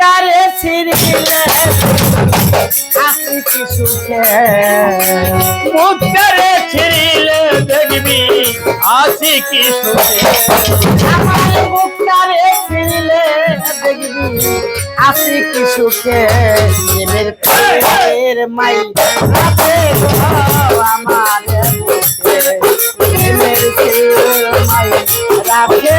তারে ছিড়িলে আমি কি সুখে মুক্তারে ছিড়িলে দেখবি আছি কি সুখে আমার মুক্তারে ছিড়িলে দেখবি আছি কি সুখে প্রেমের প্রেমের মাই আছে আমার প্রেমের মাই রাখে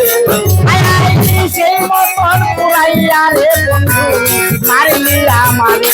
யாரே கொண்டு மறையிலாமாவே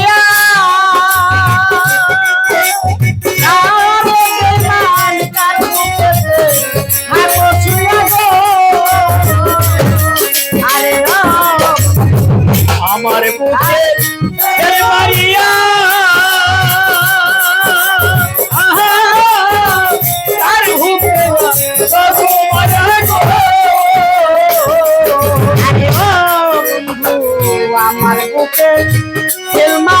El mar.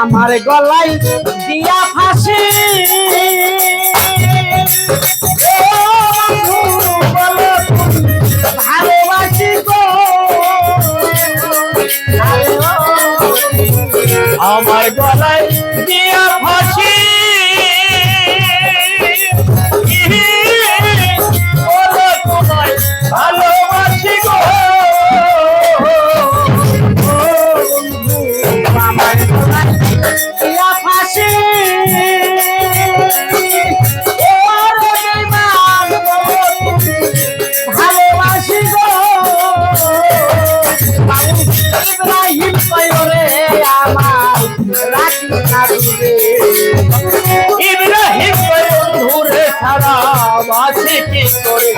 আমার গলায় দিয়া ফাঁসি। করে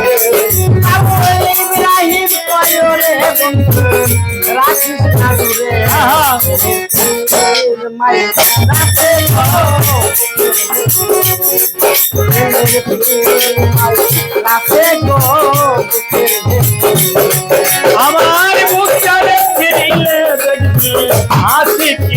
আবু ইব্রাহিম কয়রে আমার মুখে ফিরিলে দেখি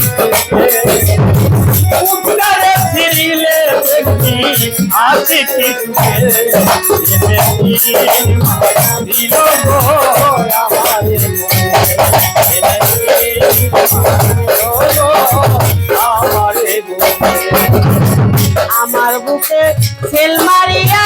আমারে বুকে সেল মারিয়া।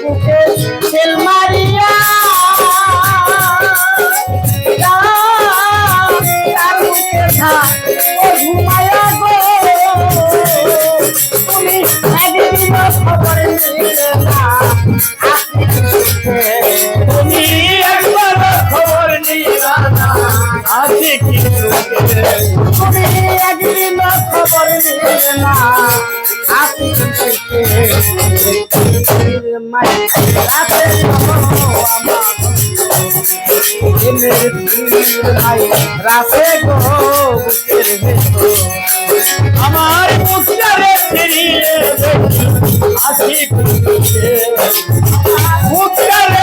বুকে সেল মারিয়া। তার বুকে খা ও ঘুমাইয়া গো। তুমি একদিন খবর নিলে না। তুমি একবার খবর নিবা না। আছে কিন্তু তুমি একদিন খবর নিলে না। রাতে গো আমার মুখটারে ফিরিয়ে দেখি মুখটারে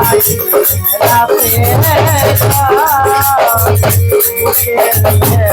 ফিরিয়ে মুখটারে